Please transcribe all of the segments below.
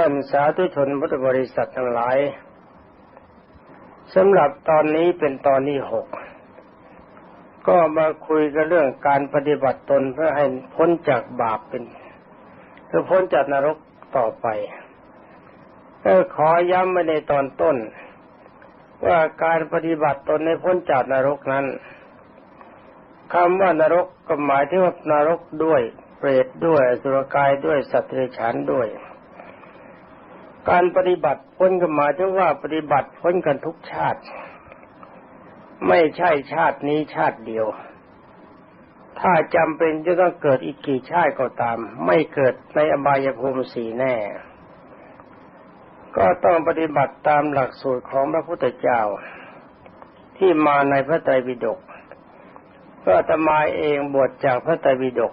ท่านสาธุชนพุทธบริษัททั้งหลายสำหรับตอนนี้เป็นตอนที่หกก็มาคุยกันเรื่องการปฏิบัติตนเพื่อให้พ้นจากบาปเป็นเพื่อพ้นจากนรกต่อไปก็ขอย้ำไว้ในตอนต้น ว่าการปฏิบัติตนให้พ้นจากนรกนั้นคำว่านรกก็หมายถึงว่านรกด้วย เปรตด้วยสุรกายด้วยสัตว์เดรัจฉานด้วย การปฏิบัติพ้นก็หมายถึงว่าปฏิบัติพ้นกันทุกชาติ ไม่ใช่ชาตินี้ชาติเดียว ถ้าจำเป็นจะต้องเกิดอีกกี่ชาติก็ตาม ไม่เกิดในอบายภูมิสีแน่ ก็ต้องปฏิบัติตามหลักสูตรของพระพุทธเจ้า ที่มาในพระไตรปิฎกก็ตมาเองบวชจากพระไตรปิฎก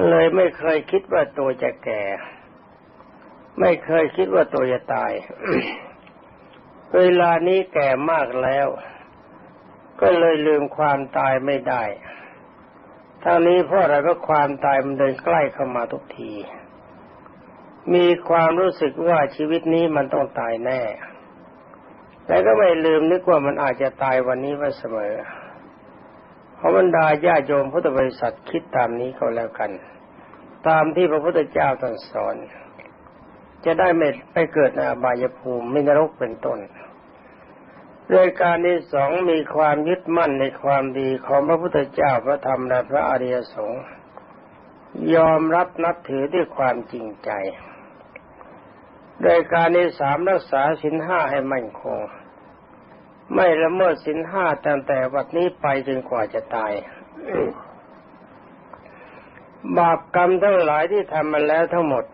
ก็เลยไม่เคยคิดว่าตัวจะแก่ ไม่เคยคิดว่าตัวจะตาย เวลานี้แก่มากแล้ว ก็เลยลืมความตายไม่ได้ทางนี้เพราะอะไรเพราะความตายมันเดินใกล้เข้ามาทุกที มีความรู้สึกว่าชีวิตนี้มันต้องตายแน่แต่ก็ไม่ลืมนึกว่ามันอาจจะตายวันนี้ไว้เสมอ ขอบรรดาญาโยมพุทธบริษัทคิดตามนี้ก็แล้วกัน ตามที่พระพุทธเจ้าตรัสสอน จะได้ไม่ไปเกิดในอบายภูมิไม่นรกเป็นต้นโดยการที่สองมีความยึดมั่นในความดีของพระพุทธเจ้าพระธรรมและพระอริยสงฆ์ยอมรับนับถือด้วยความจริงใจ โดยการที่สามรักษาสินห้าให้มั่นคง ไม่ละเมิดสินห้าตั้งแต่วัดนี้ไปจนกว่าจะตาย บาปกรรมทั้งหลายที่ทำมาแล้วทั้งหมด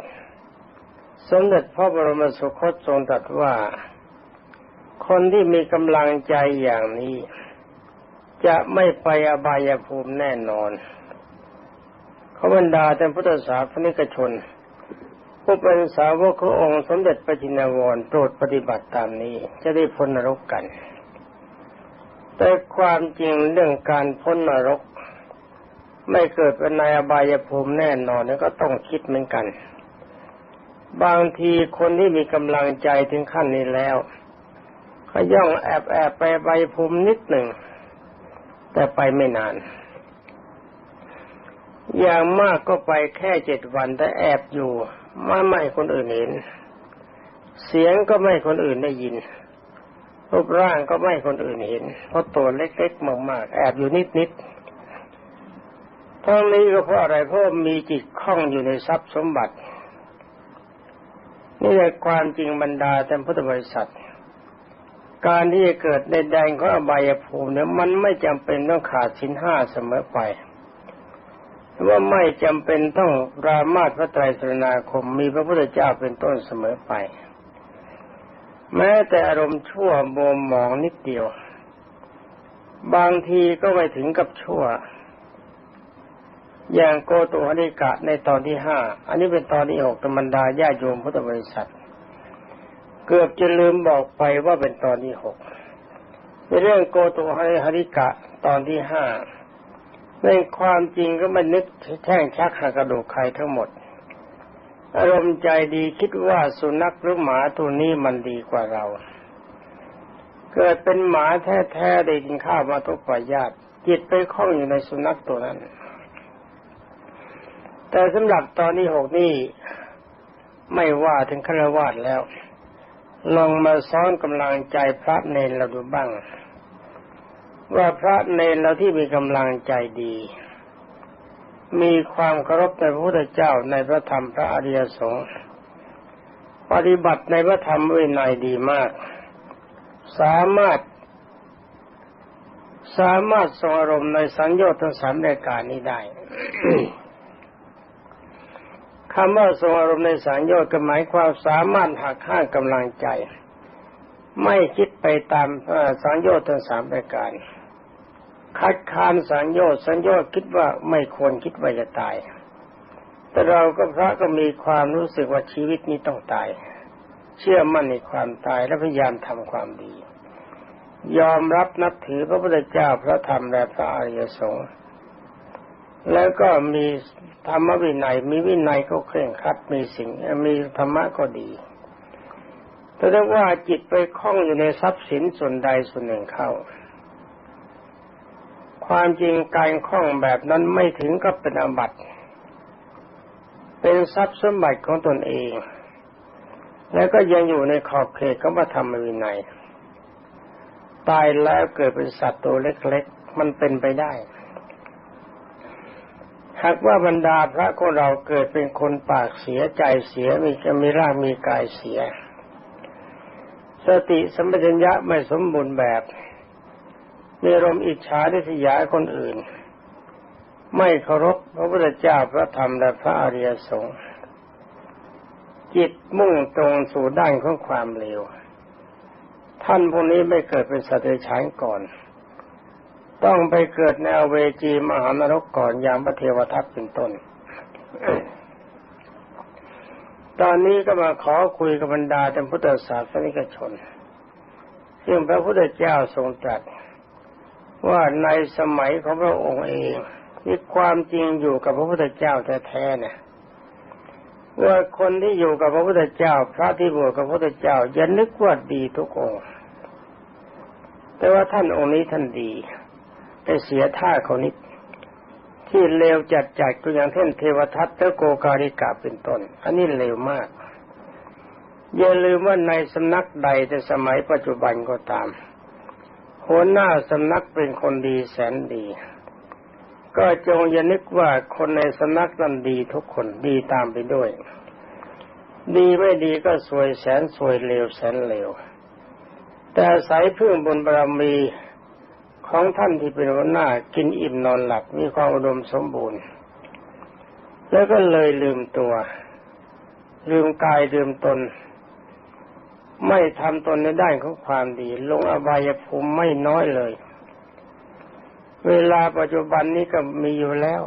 สมเด็จพระบรมสุคตทรงตรัสว่า คนที่มีกำลังใจอย่างนี้ จะไม่ไปอบายภูมิแน่นอนเขาบรรดาแต่พุทธศาสนิกชน ผู้เป็นสาวกขององค์สมเด็จพระจินวรโปรดปฏิบัติตามนี้จะได้พ้นนรกกัน แต่ความจริงเรื่องการพ้นนรก ไม่เกิดเป็นในอบายภูมิแน่นอนนี่ก็ต้องคิดเหมือนกัน บางทีคนที่มีกำลังใจถึงขั้นนี้แล้วเขาย่องแอบแอบไปใบภูมินิดหนึ่ง แต่ไปไม่นาน อย่างมากก็ไปแค่เจ็ดวันแต่แอบอยู่ ไม่ไม่คนอื่นเห็น เสียงก็ไม่คนอื่นได้ยิน รูปร่างก็ไม่คนอื่นเห็น เพราะตัวเล็กๆมากๆแอบอยู่นิดๆทั้งนี้ก็เพราะอะไรเพราะมีจิตคล้องอยู่ในทรัพย์สมบัติ นี่แหละความจริงบรรดาแต่พุทธบริษัท การที่จะเกิดในแดงของอบายภูมิเนี่ยมันไม่จำเป็นต้องขาดสินห้าเสมอไปว่าไม่จำเป็นต้องรามาตพระไตรสรณาคมมีพระพุทธเจ้าเป็นต้นเสมอไป แม้แต่อารมณ์ชั่วโมมหมองนิดเดียว บางทีก็ไม่ถึงกับชั่ว อย่างโกตุหริกะในตอนที่ห้า อันนี้เป็นตอนที่หกธรรมดาญาโยมพุทธบริษัท เกือบจะลืมบอกไปว่าเป็นตอนที่หกในเรื่องโกตุหริกะตอนที่ห้าในความจริงก็ไม่นึกแท่งชักหักกระดูกใครทั้งหมด อารมณ์ใจดีคิดว่าสุนัขหรือหมาตัวนี้มันดีกว่าเรา เกิดเป็นหมาแท้ๆได้กินข้าวมาทุกปญาติจิตไปคล้องอยู่ในสุนัขตัวนั้น แต่สำหรับตอนนี้หกนี่ไม่ว่าถึงฆราวาสแล้ว ลองมาซ้อนกำลังใจพระเนรเราดูบ้าง ว่าพระเนรเราที่มีกำลังใจดี มีความเคารพในพระพุทธเจ้าในพระธรรมพระอริยสงฆ์ปฏิบัติในพระธรรมวินัยดีมาก สามารถ สามารถทรงอารมณ์ในสัญญาทั้งสามรายการนี้ได้คำว่าทรงอารมณ์ในสังโยชน์ก็หมายความสามารถหักห้างกำลังใจ ไม่คิดไปตามสังโยชน์ทั้งสามประการ คัดค้านสังโยชน์สังโยชน์คิดว่าไม่ควรคิดว่าจะตาย แต่เราก็พระก็มีความรู้สึกว่าชีวิตนี้ต้องตาย เชื่อมั่นในความตายและพยายามทำความดี ยอมรับนับถือพระพุทธเจ้าพระธรรมและพระอริยสงฆ์แล้วก็มีธรรมวินัย มีวินัยก็เคร่งครัดมีสิ่งมีธรรมะก็ดีแต่ถ้าว่าจิตไปคล้องอยู่ในทรัพย์สินส่วนใดส่วนหนึ่งเข้า ความจริงการคล้องแบบนั้นไม่ถึงกับเป็นอบัติ เป็นทรัพย์สมบัติของตนเอง แล้วก็ยังอยู่ในขอบเขตของพระธรรมวินัยตายแล้วเกิดเป็นสัตว์ตัวเล็กๆ มันเป็นไปได้ หากว่าบรรดาพระของเราเกิดเป็นคนปากเสียใจเสียมีจะมีร่างมีกายเสีย สติสัมปชัญญะไม่สมบูรณ์แบบ มีรมอิจฉาดิษยาคนอื่น ไม่เคารพพระพุทธเจ้าพระธรรมและพระอริยสงฆ์จิตมุ่งตรงสู่ด้านของความเลวท่านพวกนี้ไม่เกิดเป็นสัตว์เดรัจฉานก่อน ต้องไปเกิดในเวจีมหานรกก่อนอย่างพระเทวทัตเป็นต้น ตอนนี้ก็มาขอคุยกับบรรดาท่านพุทธศาสนิกชน ซึ่งพระพุทธเจ้าทรงตรัส ว่าในสมัยของพระองค์เองมีความจริงอยู่กับพระพุทธเจ้าแท้ๆเนี่ยว่าคนที่อยู่กับพระพุทธเจ้า พระที่บวชกับพระพุทธเจ้าอย่านึกว่าดีทุกองค์แต่ว่าท่านองค์นี้ท่านดี แต่เสียท่าเขานิดที่เลวจัดจัดก็อย่างเช่นเทวทัตและโกการิกาเป็นต้น อันนี้เลวมากอย่าลืมว่าในสำนักใดแต่สมัยปัจจุบันก็ตาม หัวหน้าสำนักเป็นคนดีแสนดี ก็จงอย่านึกว่าคนในสำนักนั้นดีทุกคนดีตามไปด้วย ดีไม่ดีก็สวยแสนสวยเลวแสนเลวแต่สายพึ่งบนบารมีของท่านที่เป็นหัวหน้ากินอิ่มนอนหลับมีความอุดมสมบูรณ์ แล้วก็เลยลืมตัว ลืมกายลืมตน ไม่ทำตนในด้านของความดี ลงอบายภูมิไม่น้อยเลย เวลาปัจจุบันนี้ก็มีอยู่แล้ว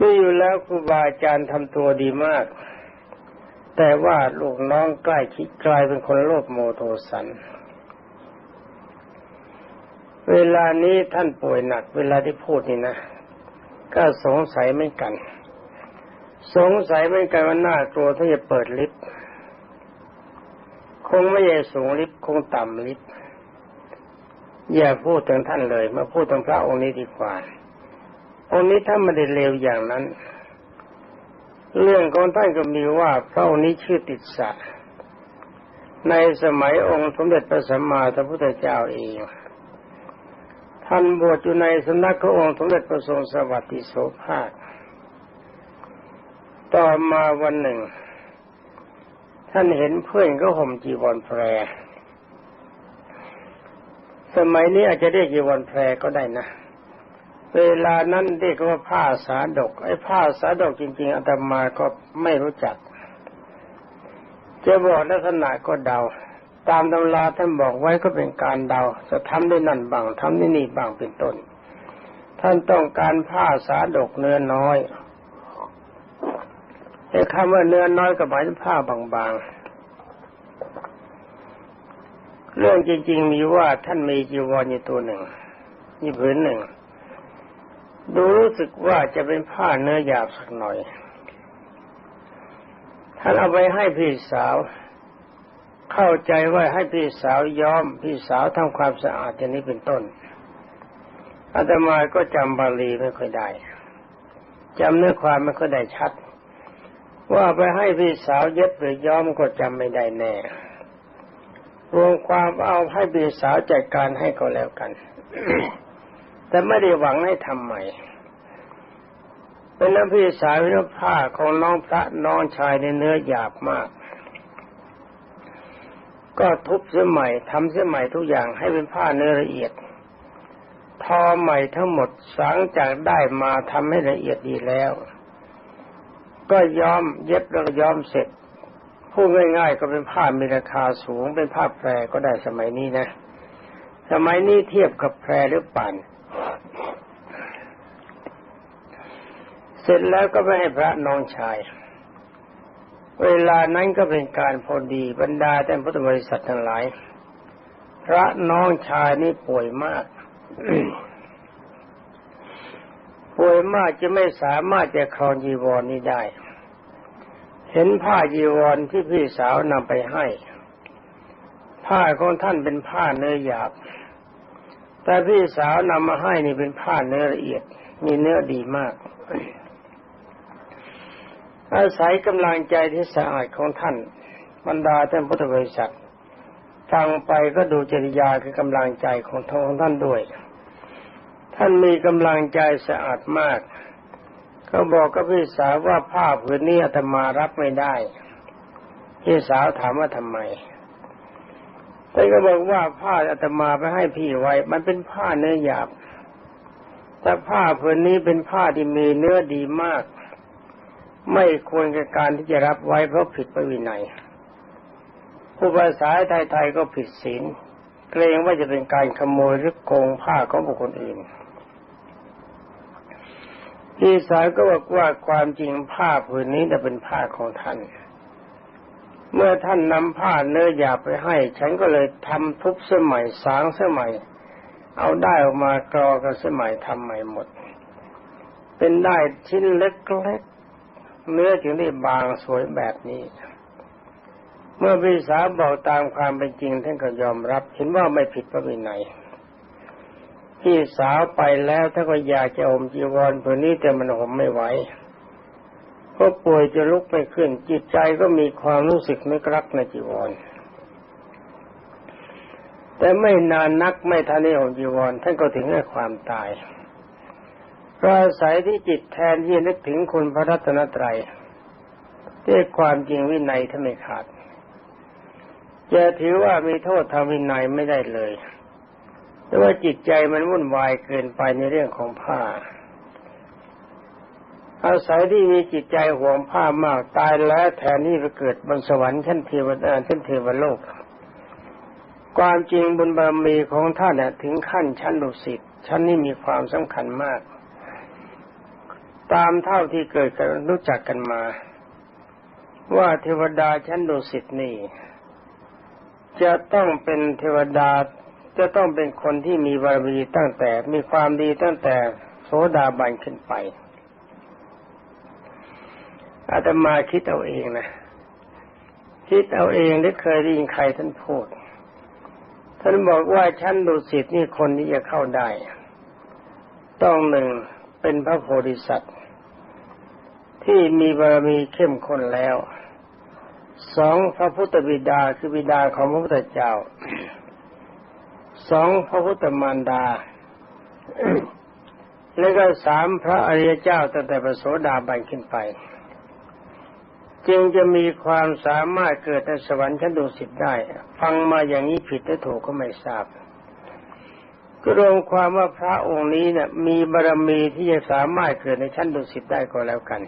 มีอยู่แล้วครูบาอาจารย์ทำตัวดีมาก แต่ว่าลูกน้องใกล้คิดกลายเป็นคนโลภโมโทสัน เวลานี้ท่านป่วยหนัก เวลาที่พูดนี่นะ ก็สงสัยไม่กัน สงสัยไม่กันว่าน่ากลัวถ้าจะเปิดลิฟต์ คงไม่ใช่สูงลิฟต์คงต่ำลิฟต์อย่าพูดถึงท่านเลย มาพูดถึงพระองค์นี้ดีกว่า องค์นี้ท่านไม่ได้เลวอย่างนั้น เรื่องของท่านก็มีว่าพระองค์นี้ชื่อติดสะ ในสมัยองค์สมเด็จพระสัมมาสัมพุทธเจ้าเอง ท่านบวชอยู่ในสำนักพระองค์สมเด็จพระทรงสวัสดิโสภาค ต่อมาวันหนึ่ง ท่านเห็นเพื่อนก็ห่มจีวรแพร สมัยนี้อาจจะเรียกจีวรแพรก็ได้นะ เวลานั้นเรียกว่าผ้าสาดก ไอ้ผ้าสาดกจริง ๆอาตมาก็ไม่รู้จัก จะบอกลักษณะก็เดา ตามตำราท่านบอกไว้ก็เป็นการเดา จะทำได้นั่นบางทำได้นี่บางเป็นต้น ท่านต้องการผ้าสาดกเนื้อน้อย แต่คำว่าเนื้อน้อยก็หมายถึงผ้าบางๆ เรื่องจริง ๆ มีว่าท่านมีจีวรอยู่ตัวหนึ่งมีผืนหนึ่ง ดูรู้สึกว่าจะเป็นผ้าเนื้อหยาบสักหน่อย ท่านเอาไปให้พี่สาว เข้าใจว่าให้พี่สาวย้อม พี่สาวทำความสะอาดอย่างนี้เป็นต้นอาตมาก็จำบาลีไม่ค่อยได้จำเนื้อความไม่ค่อยได้ชัด ว่าไปให้พี่สาวเย็บหรือย้อมก็จำไม่ได้แน่ รวมความเอาให้พี่สาวจัดการให้ก็แล้วกัน แต่ไม่ได้หวังให้ทำใหม่เป็นน้ำพี่สาวเนื้อผ้าของน้องพระน้องชายในเนื้อหยาบมาก ก็ทุบเสียใหม่ทำเสียใหม่ทุกอย่างให้เป็นผ้าเนื้อละเอียด ทอใหม่ทั้งหมดสังจากได้มาทำให้ละเอียดดีแล้ว ก็ย้อมเย็บแล้วก็ย้อมเสร็จพูดง่ายๆก็เป็นผ้ามีราคาสูงเป็นผ้าแพรก็ได้สมัยนี้นะ สมัยนี้เทียบกับแพรหรือป่าน เสร็จแล้วก็ไปให้พระน้องชาย เวลานั้นก็เป็นการพอดีบรรดาแต่พุทธบริษัททั้งหลาย พระน้องชายนี่ป่วยมาก ป่วยมากจะไม่สามารถจะครองจีวรนี้ได้ เห็นผ้าจีวรที่พี่สาวนำไปให้ ผ้าของท่านเป็นผ้าเนื้อหยาบ แต่พี่สาวนำมาให้นี่เป็นผ้าเนื้อละเอียด มีเนื้อดีมาก อาศัยกำลังใจที่สะอาดของท่านบรรดาท่านพุทธบริษัทฟังไปก็ดูจริยาคือกำลังใจของทองท่านด้วย ท่านมีกำลังใจสะอาดมากก็บอกกับพี่สาวว่าผ้าผืนนี้อาตมารับไม่ได้ พี่สาวถามว่าทำไมท่านก็บอกว่าผ้าอาตมาไปให้พี่ไว้ มันเป็นผ้าเนื้อหยาบ แต่ผ้าผืนนี้เป็นผ้าที่มีเนื้อดีมาก ไม่ควรกับการที่จะรับไว้เพราะผิดพระวินัยผู้ภาษาไทยๆก็ผิดศีลเกรงว่าจะเป็นการขโมยหรือโกงผ้าของบุคคลอื่น พี่สาวก็บอกว่าความจริงผ้าผืนนี้จะเป็นผ้าของท่าน เมื่อท่านนำผ้าเนื้อหยาบไปให้ ฉันก็เลยทำทุบเส้ใหมัยสางเส้ใหมัยเอาได้ออกมากรอกันสมัยทำใหม่หมด เป็นได้ชิ้นเล็กๆเนื้อจึงได้บางสวยแบบนี้ เมื่อพี่สาวบอกตามความเป็นจริงท่านก็ยอมรับเห็นว่าไม่ผิดพระวินัย พี่สาวไปแล้วท่านก็อยากจะอมจีวรตัวนี้แต่มันอมไม่ไหวก็ป่วยจะลุกไม่ขึ้น จิตใจก็มีความรู้สึกไม่รักในจีวร แต่ไม่นานนักไม่ทันได้อมจีวรท่านก็ถึงแก่ความตายก็อาศัยที่จิตแทนที่นึกถึงคุณพระรัตนตรัยด้วยความจริงวินัยถ้านไม่ขาดจะถือว่ามีโทษทางวินัยไม่ได้เลย แต่ว่าจิตใจมันวุ่นวายเกินไปในเรื่องของผ้า อาศัยที่มีจิตใจห่วงผ้ามากตายแล้วแทนที่ไปเกิดบนสวรรค์ชั้นเทวดาชั้นเทวโลก ความจริงบุญบารมีของท่านถึงขั้นชั้นดุสิตชั้นนี้มีความสำคัญมาก ตามเท่าที่เกิดกันรู้จักกันมา ว่าเทวดาชั้นดุสิตนี่จะต้องเป็นเทวดา จะต้องเป็นคนที่มีบารมีตั้งแต่มีความดีตั้งแต่โสดาบันขึ้นไป อาตมาคิดเอาเองนะ คิดเอาเองได้เคยได้ยินใครท่านพูด ท่านบอกว่าชั้นดุสิตนี่คนที่จะเข้าได้ ต้องหนึ่งเป็นพระโพธิสัตว์ ที่มีบารมีเข้มข้นแล้ว สองพระพุทธบิดาคือบิดาของพระพุทธเจ้า สองพระพุทธมารดา และก็สามพระอริยเจ้าตั้งแต่พระโสดาบันขึ้นไป จึงจะมีความสามารถเกิดในสวรรค์ชั้นดุสิตได้ ฟังมาอย่างนี้ผิดหรือถูกก็ไม่ทราบก็รวมความว่าพระองค์นี้เนี่ยมีบารมีที่จะสามารถเกิดในชั้นดุสิตได้ก็แล้วกัน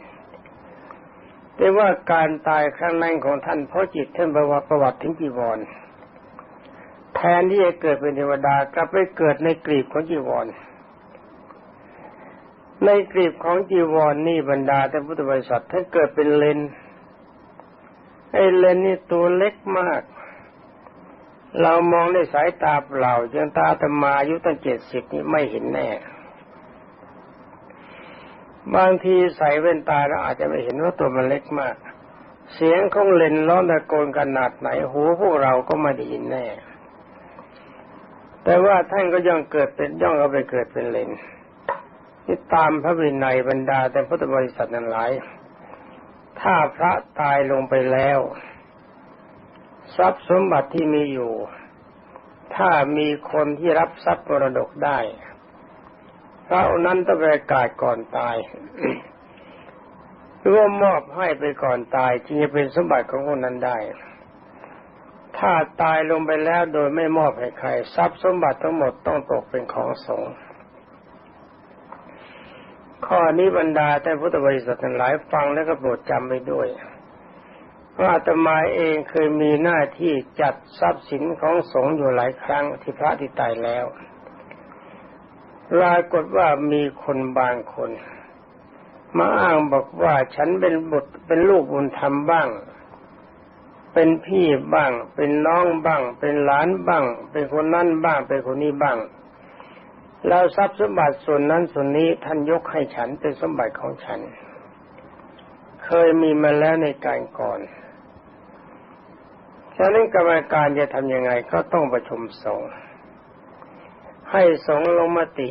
แต่ว่าการตายครั้งนั้นของท่านเพราะจิตท่านประวัติประวัติถึงจีวร แทนที่จะเกิดเป็นเทวดากลับไปเกิดในกรีบของจีวร ในกรีบของจีวรนนี่บรรดาท่านพุทธบริษัทท่านเกิดเป็นเลนไอ้เลนนี่ตัวเล็กมาก เรามองในสายตาเปล่าจนตาธรรมาอายุตั้งเจ็ดสิบนี่ไม่เห็นแน่ บางทีใส่แว่นตาแล้วอาจจะไม่เห็นว่าตัวมันเล็กมาก เสียงของเลนร้องตะโกนขนาดไหนหูพวกเราก็ไม่ได้ยินแน่ แต่ว่าท่านก็ย่องเกิดเป็นย่องเอาไปเกิดเป็นเลนที่ตามพระวินัยบรรดาแต่พุทธบริษัทนั้นหลาย ถ้าพระตายลงไปแล้ว ทรัพย์สมบัติที่มีอยู่ ถ้ามีคนที่รับทรัพย์มรดกได้ พระนั้นต้องประกาศก่อนตายหรือว่ามอบให้ไปก่อนตายจึงจะเป็นสมบัติของคนนั้นได้ ถ้าตายลงไปแล้วโดยไม่มอบให้ใคร ทรัพย์สมบัติทั้งหมดต้องตกเป็นของสงฆ์ข้อนี้บรรดาแต่พุทธบริษัทหลายฟังแล้วก็โปรดจำไปด้วยเพราะอาตมาเองเคยมีหน้าที่จัดทรัพย์สินของสงฆ์อยู่หลายครั้งที่พระที่ตายแล้วปรากฏว่ามีคนบางคน มาอ้างบอกว่าฉันเป็นบุตรเป็นลูกบุญธรรมบ้าง เป็นพี่บ้าง เป็นน้องบ้าง เป็นหลานบ้าง เป็นคนนั่นบ้าง เป็นคนนี้บ้าง แล้วทรัพย์สมบัติส่วนนั้นส่วนนี้ท่านยกให้ฉันเป็นสมบัติของฉัน เคยมีมาแล้วในการก่อนฉะนั้นกรรมการจะทำยังไงก็ต้องประชุมสงฆ์ให้สงฆ์ลงมติ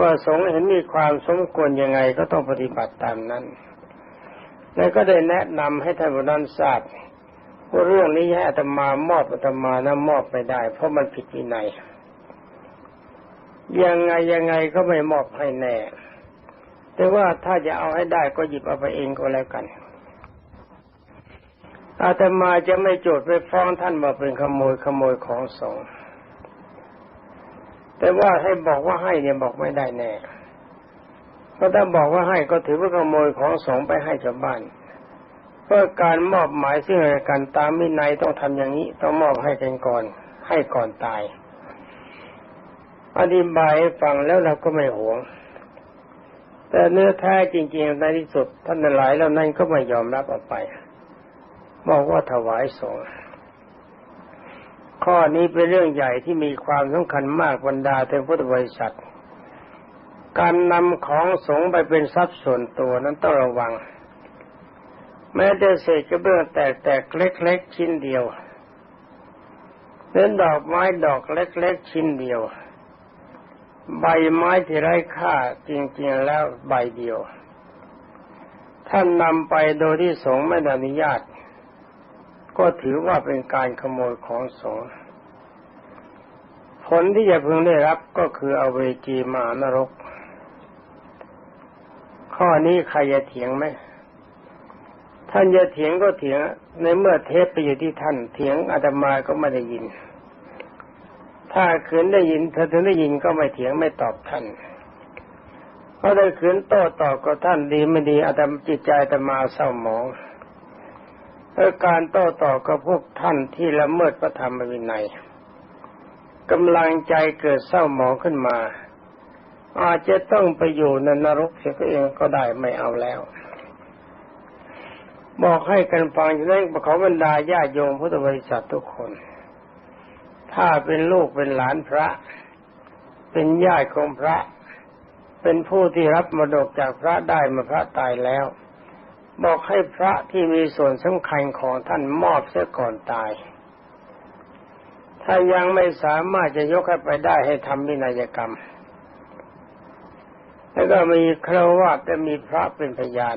ว่าสงฆ์เห็นมีความสมควรยังไงก็ต้องปฏิบัติตามนั้น แล้วก็ได้แนะนำให้ท่านผู้นั้นทราบ ว่าเรื่องนี้ให้อาตมามอบอาตมานะมอบไม่ได้ เพราะมันผิดวินัยยังไงยังไงก็ไม่มอบให้แน่ แต่ว่าถ้าจะเอาให้ได้ก็หยิบเอาไปเองก็แล้วกัน อาตมาจะไม่โจทย์ไปฟ้องท่านว่าเป็นขโมยขโมยของสงฆ์แต่ว่าให้บอกว่าให้เนี่ยบอกไม่ได้แน่เพราะถ้าบอกว่าให้ก็ถือว่าขโมยของสงฆ์ไปให้ชาวบ้าน เพื่อการมอบหมายซึ่งกันตามมินัยต้องทำอย่างนี้ต้องมอบให้กันก่อน ให้ก่อนตาย อธิบายให้ฟังแล้วเราก็ไม่หวง แต่เนื้อแท้จริงๆในที่สุด ท่านหลายแล้วนั่นก็ไม่ยอมรับเอาไปบอกว่าถวายสงฆ์ข้อนี้เป็นเรื่องใหญ่ที่มีความสำคัญมากบรรดาเทพุทธบริษัท การนำของสงฆ์ไปเป็นทรัพย์ส่วนตัวนั้นต้องระวัง แม้แต่เศษกระเบื้องแตกๆเล็กๆชิ้นเดียวเล่นดอกไม้ดอกเล็กๆชิ้นเดียว ใบไม้ที่ไร้ค่าจริงๆแล้วใบเดียว ท่านนำไปโดยที่สงไม่อนุญาต ก็ถือว่าเป็นการขโมยของสงผลที่จะพึงได้รับก็คือเอาเวจีมานรก ข้อนี้ใครจะเถียงไหม ท่านจะเถียงก็เถียง ในเมื่อเทปไปอยู่ที่ท่านเถียงอาตมาก็ไม่ได้ยิน ถ้าขืนได้ยินเธอถึงได้ยินก็ไม่เถียงไม่ตอบท่านเพราะได้ขืนโต้ตอบกับท่านดีไม่ดีอาตมาจิตใจอาตมาเศร้าหมองเพราะการโต้ตอบกับพวกท่านที่ละเมิดพระธรรมวินัยกำลังใจเกิดเศร้าหมองขึ้นมา อาจจะต้องไปอยู่ในนรกเสียเองก็ได้ไม่เอาแล้ว บอกให้กันฟังอย่างนั้นขอบรรดาญาโยมพุทธบริษัททุกคน ถ้าเป็นลูกเป็นหลานพระ เป็นญาติของพระ เป็นผู้ที่รับมรดกจากพระได้มาพระตายแล้ว บอกให้พระที่มีส่วนสำคัญของท่านมอบเสียก่อนตาย ถ้ายังไม่สามารถจะยกให้ไปได้ให้ทำวินัยกรรม แล้วก็มีคราวาสจะมีพระเป็นพยาน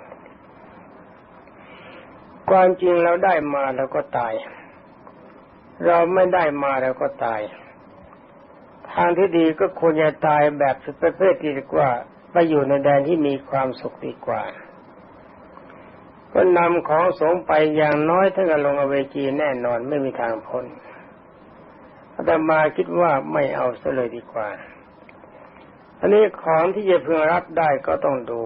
ความจริงเราได้มาแล้วก็ตาย เราไม่ได้มาแล้วก็ตาย ทางที่ดีก็ควรจะตายแบบสุดประเภทดีกว่าไปอยู่ในแดนที่มีความสุขดีกว่า ก็นำของสงไปอย่างน้อยถ้ากันลงอเวจีแน่นอนไม่มีทางพ้นอาตมาคิดว่าไม่เอาซะเลยดีกว่า อันนี้ของที่จะพึงรับได้ก็ต้องดู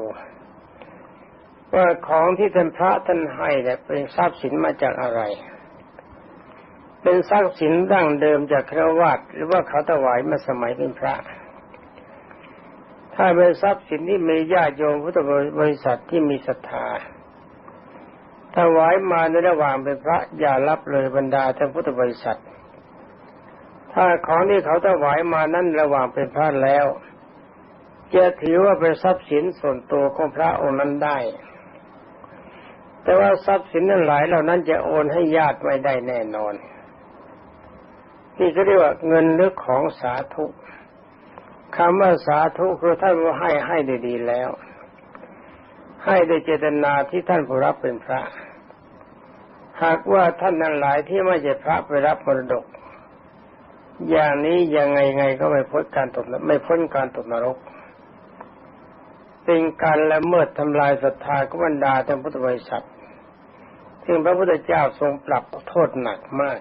ว่าของที่ท่านพระท่านให้เนี่ยเป็นทรัพย์สินมาจากอะไร เป็นทรัพย์สินดั้งเดิมจากครวัตหรือว่าเขาถวายมาสมัยเป็นพระ ถ้าเป็นทรัพย์สินที่มีญาติโยมพุทธบริษัทที่มีศรัทธาถวายมาในระหว่างเป็นพระอย่ารับเลยบรรดาท่านพุทธบริษัท ถ้าของที่เขาถวายมานั้นระหว่างเป็นพระแล้วจะถือว่าเป็นทรัพย์สินส่วนตัวของพระองค์นั้นได้ แต่ว่าทรัพย์สินนั้นหลายเหล่านั้นจะโอนให้ญาติไม่ได้แน่นอน นี่เขาเรียกว่าเงินหรือของสาธุคำว่าสาธุคือท่านว่าให้ให้ได้ดีแล้ว ให้ได้เจตนาที่ท่านผู้รับเป็นพระ หากว่าท่านนั้นหลายที่ไม่ใช่พระไปรับมรดก อย่างนี้ยังไงไงก็ไม่พ้นการตกไม่พ้นการตกนรกเป็นการละเมิดทำลายศรัทธากุบรรดาท่านพุทธบริษัท ซึ่งพระพุทธเจ้าทรงปรับโทษหนักมาก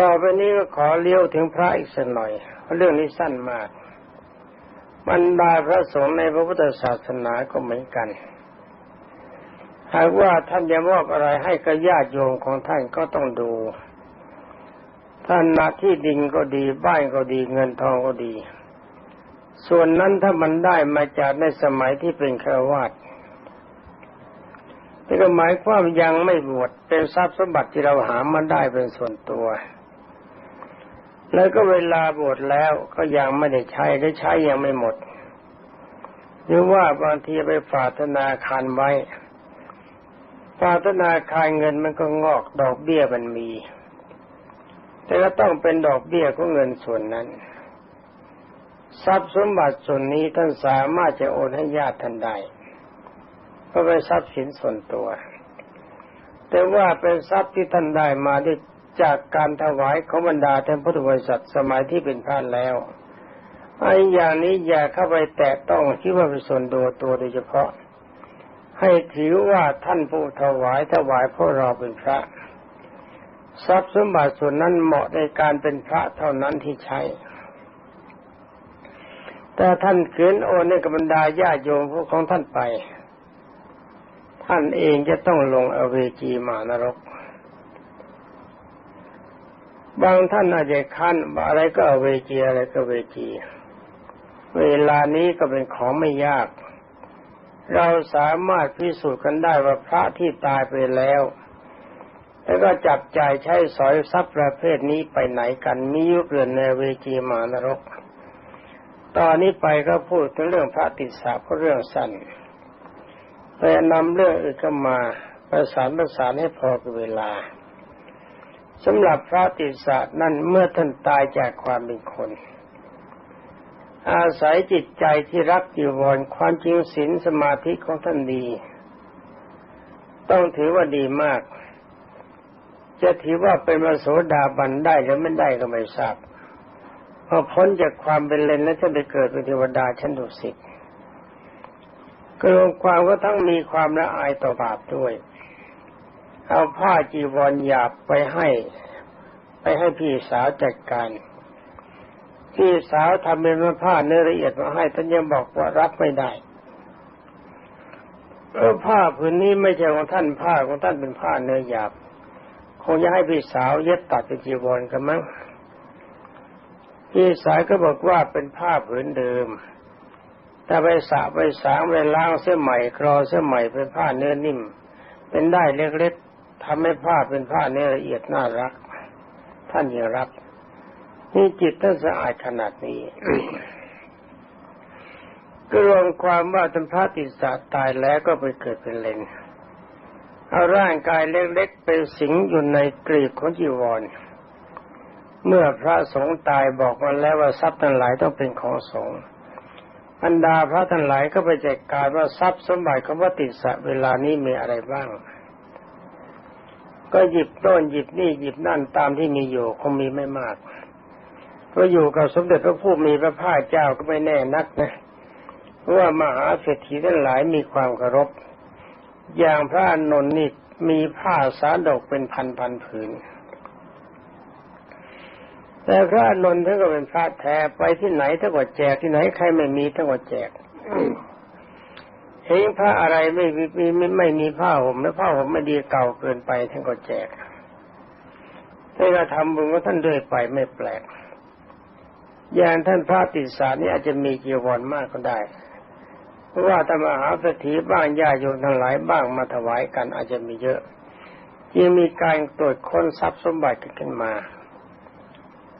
ต่อไปนี้ก็ขอเลี้ยวถึงพระอีกสักหน่อยเรื่องนี้สั้นมากบรรดาพระสงฆ์ในพระพุทธศาสนาก็เหมือนกัน หากว่าท่านจะมอบอะไรให้กับญาติโยมของท่านก็ต้องดู ท่านนาที่ดินก็ดีบ้านก็ดีเงินทองก็ดี ส่วนนั้นถ้ามันได้มาจากในสมัยที่เป็นฆราวาส นี่ก็หมายความยังไม่บวชเป็นทรัพย์สมบัติที่เราหามาได้เป็นส่วนตัว แล้วก็เวลาบวชแล้วก็ยังไม่ได้ใช้ได้ใช้ยังไม่หมด หรือว่าบางทีไปฝากธนาคารไว้ฝากธนาคารเงินมันก็งอกดอกเบี้ยมันมี แต่ก็ต้องเป็นดอกเบี้ยของเงินส่วนนั้น ทรัพย์สมบัติส่วนนี้ท่านสามารถจะโอนให้ญาติท่านได้ ก็เป็นทรัพย์สินส่วนตัว แต่ว่าเป็นทรัพย์ที่ท่านได้มาได้จากการถวายของบรรดาท่านพุทธบริษัทสมัยที่เป็นพระแล้วไอ้อย่างนี้อย่าเข้าไปแตะต้องคิดว่าเป็นส่วนตัวตัวโดยเฉพาะ ให้ถือว่าท่านผู้ถวายถวายพราะเราเป็นพระ ทรัพย์สมบัติส่วนนั้นเหมาะในการเป็นพระเท่านั้นที่ใช้ แต่ท่านเขืนโอนในกับบรรดาญาโยมพวกของท่านไป ท่านเองจะต้องลงอเวจีมานรก บางท่านอาจจะขั้นอะไรก็อเวจีอะไรก็เวจี เวลานี้ก็เป็นของไม่ยาก เราสามารถพิสูจน์กันได้ว่าพระที่ตายไปแล้ว แล้วก็จับจ่ายใช้สอยทรัพย์ประเภทนี้ไปไหนกันมียุคเรือนในเวจีมานรก ตอนนี้ไปก็พูดถึงเรื่องพระติสสะเพราะเรื่องสั้น แต่นำเรื่องอื่นเข้ามาประสานประสานให้พอกับเวลาสำหรับพระติสะนั่นเมื่อท่านตายจากความเป็นคน อาศัยจิตใจที่รักจีวรความจริงศีลสมาธิของท่านดี ต้องถือว่าดีมาก จะถือว่าเป็นมโสดาบันได้หรือไม่ได้ก็ไม่ทราบพอพ้นจากความเป็นเลนแล้วจะไปเกิดเป็นเทวดาชั้นดุสิต กรวมความก็ทั้งมีความละอายต่อบาปด้วย เอาผ้าจีวรหยาบไปให้ ไปให้พี่สาวจัดการ พี่สาวทำเป็นผ้าเนื้อละเอียดมาให้ท่านยังบอกว่ารับไม่ได้เออผ้าผืนนี้ไม่ใช่ของท่านผ้าของท่านเป็นผ้าเนื้อหยาบคงจะให้พี่สาวเย็บตัดเป็นจีวรกันมั้งพี่สาวก็บอกว่าเป็นผ้าผืนเดิม ถ้าไปสระไปสางไปล้างเสื้อใหม่คลอเสื้อใหม่เป็นผ้าเนื้อนิ่ม เป็นได้เล็กๆทำให้ผ้าเป็นผ้าเนื้อละเอียดน่ารัก ท่านยังรับนี่จิตท่านสะอาดขนาดนี้ก็รวมความว่าท่านพระติสาตายแล้วก็ไปเกิดเป็นเลนเอาร่างกายเล็กๆเป็นสิงอยู่ในกรีบของจีวร เมื่อพระสงฆ์ตายบอกมาแล้วว่าทรัพย์ทั้งหลายต้องเป็นของสงฆ์ บรรดาพระทั้งหลายก็ไปแจกการว่าทรัพย์สมบัติของพระติสะเวลานี้มีอะไรบ้าง ก็หยิบต้นหยิบนี่หยิบนั่นตามที่มีอยู่คงมีไม่มากเพราะอยู่กับสมเด็จพระผู้มีพระภาคเจ้าก็ไม่แน่นักนะเพราะว่ามหาเศรษฐีทั้งหลายมีความเคารพ อย่างพระนนท์นี่มีผ้าสาดกเป็นพันพันผืน แต่พระนนท์ท่านก็เป็นพระแท้ไปที่ไหนท่านก็แจกที่ไหนใครไม่มีท่านก็แจกเห็นพระอะไรไม่มีไม่ไม่มีผ้าห่มและผ้าห่มไม่ดีเก่าเกินไปท่านก็แจกท่านก็ทำบุญกับท่านด้วยไปไม่แปลก อย่างท่านพระติสานี่อาจจะมีจีวรมากก็ได้ เพราะว่าธรรมหาสถีบ้างญาโยมทั้งหลายบ้างมาถวายกันอาจจะมีเยอะ ยังมีการตรวจค้นทรัพย์สมบัติขึ้นมา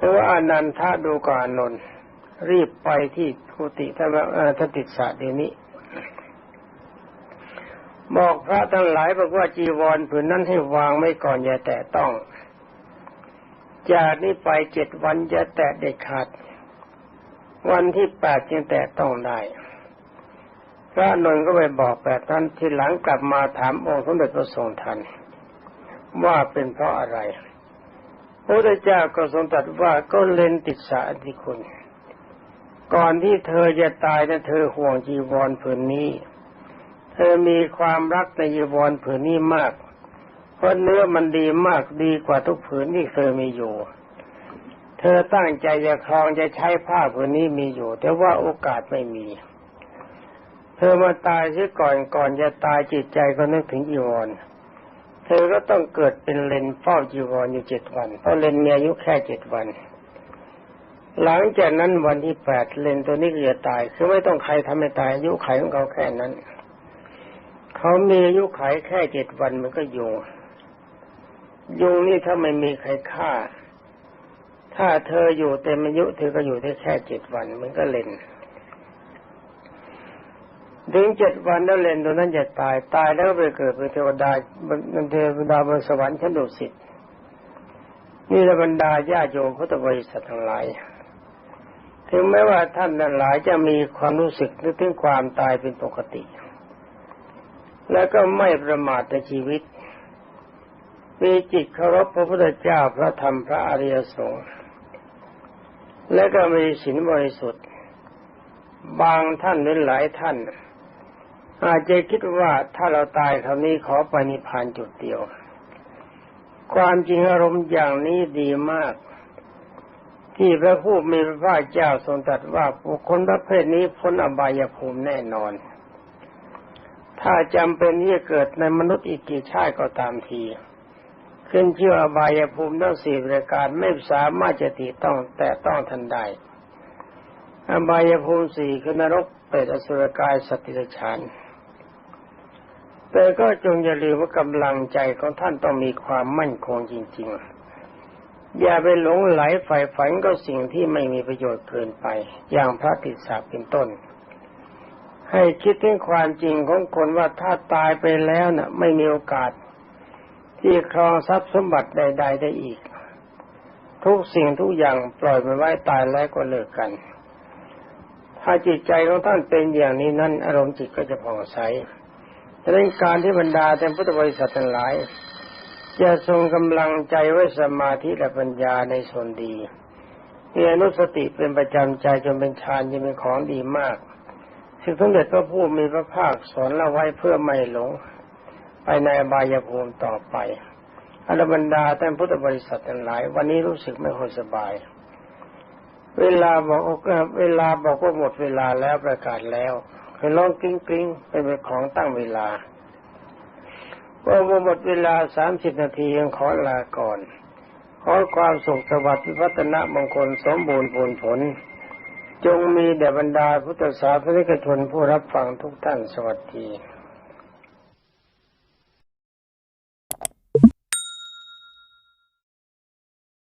แต่ว่าอานันทาดูก่อนอานนรีบไปที่กุฏิท่านท่านติดสะเดี๋ยวนี้ บอกพระทั้งหลายบอกว่าจีวรผืนนั้นให้วางไว้ก่อนอย่าแตะต้อง จากนี้ไปเจ็ดวันอย่าแตะเด็ดขาด วันที่แปดจึงแตะต้องได้พระนนท์ก็ไปบอกแบบนั้นทีหลังกลับมาถามองค์สมเด็จพระทรงทันว่าเป็นเพราะอะไร ระพุทธเจ้าก็ทรงตรัสว่าก็เลนติดสาธิคุณ ก่อนที่เธอจะตายนะเธอห่วงจีวรผืนนี้ เธอมีความรักในจีวรผืนนี้มาก เพราะเนื้อมันดีมากดีกว่าทุกผืนที่เธอมีอยู่ เธอตั้งใจจะครองจะใช้ผ้าผืนนี้มีอยู่ แต่ว่าโอกาสไม่มี เธอมาตายเสียก่อนก่อนจะตายจิตใจก็นึกถึงจีวร อก็ต้องเกิดเป็นเลนเฝ้าจีวรอยู่เจ็ดวัน เพราะเลนมีอายุแค่เจ็ดวัน หลังจากนั้นวันที่แปดเลนตัวนี้ก็จะตาย คือไม่ต้องใครทำให้ตายอายุไขของเขาแค่นั้น เขามีอายุไขแค่เจ็ดวันมันก็ยุง ยุงนี่ถ้าไม่มีใครฆ่า ถ้าเธออยู่เต็มอายุเธอก็อยู่ได้แค่เจ็ดวันมันก็เลน ถึงเจ็ดวันแล้วเล่นตัวนั้นจะตาย ตายแล้วไปเกิดเป็นเทวดาบนเทวดาบนสวรรค์ชั้นดุสิตนี่ละบรรดาญาโยมพุทธบริษัททั้งหลาย ถึงแม้ว่าท่านทั้งหลายจะมีความรู้สึกนึกถึงความตายเป็นปกติ แล้วก็ไม่ประมาทในชีวิต มีจิตเคารพพระพุทธเจ้าพระธรรมพระอริยสงฆ์ และก็มีศีลบริสุทธิ์ บางท่านหรือหลายท่าน อาจจะคิดว่าถ้าเราตายคราวนี้ขอไปนิพพานจุดเดียว ความจริงอารมณ์อย่างนี้ดีมาก ที่พระผู้มีพระภาคเจ้าทรงตรัสว่าบุคคลประเภทนี้พ้นอบายภูมิแน่นอน ถ้าจำเป็นที่จะเกิดในมนุษย์อีกกี่ชาติก็ตามที ขึ้นชื่ออบายภูมิทั้งสี่ประการไม่สามารถจะติต้องแต่ต้องทันได้อบายภูมิสี่คือนรกเปรตอสุรกายสติรฉาน แต่ก็จงอย่าลืมว่ากำลังใจของท่านต้องมีความมั่นคงจริง ๆ อย่าไปหลงไหลใฝ่ฝันก็สิ่งที่ไม่มีประโยชน์เกินไป อย่างพระติสสะเป็นต้น ให้คิดถึงความจริงของคนว่าถ้าตายไปแล้วน่ะ ไม่มีโอกาส ที่ครองทรัพย์สมบัติใด ๆ ได้อีก ทุกสิ่งทุกอย่างปล่อยมันไว้ตายแล้วก็เลิกกัน ถ้าจิตใจของท่านเป็นอย่างนี้นั้นอารมณ์จิตก็จะผ่องใส ดังนั้นการที่บรรดาแต่พุทธบริษัททั้งหลายจะทรงกำลังใจไว้สมาธิและปัญญาในส่วนดีมีอนุสติเป็นประจำใจจนเป็นฌานยังเป็นของดีมากสิ่งสมเด็จพระผู้มีพระภาคสอนเราไว้เพื่อไม่หลง ไปในบายภูมิต่อไปอรบรรดาแต่พุทธบริษัททั้งหลาย วันนี้รู้สึกไม่ค่อยสบาย เวลาบอกเวลาบอกว่าหมดเวลาแล้วประกาศแล้ว คือร้องกริ้งกริ้งเป็นของตั้งเวลาพอหมดเวลาสามสิบนาทียังขอลาก่อน ขอความสุขสวัสดิ์พิพัฒนะมงคลสมบูรณ์ผลผล จงมีแด่บรรดาพุทธศาสนิกชนผู้รับฟังทุกท่านสวัสดี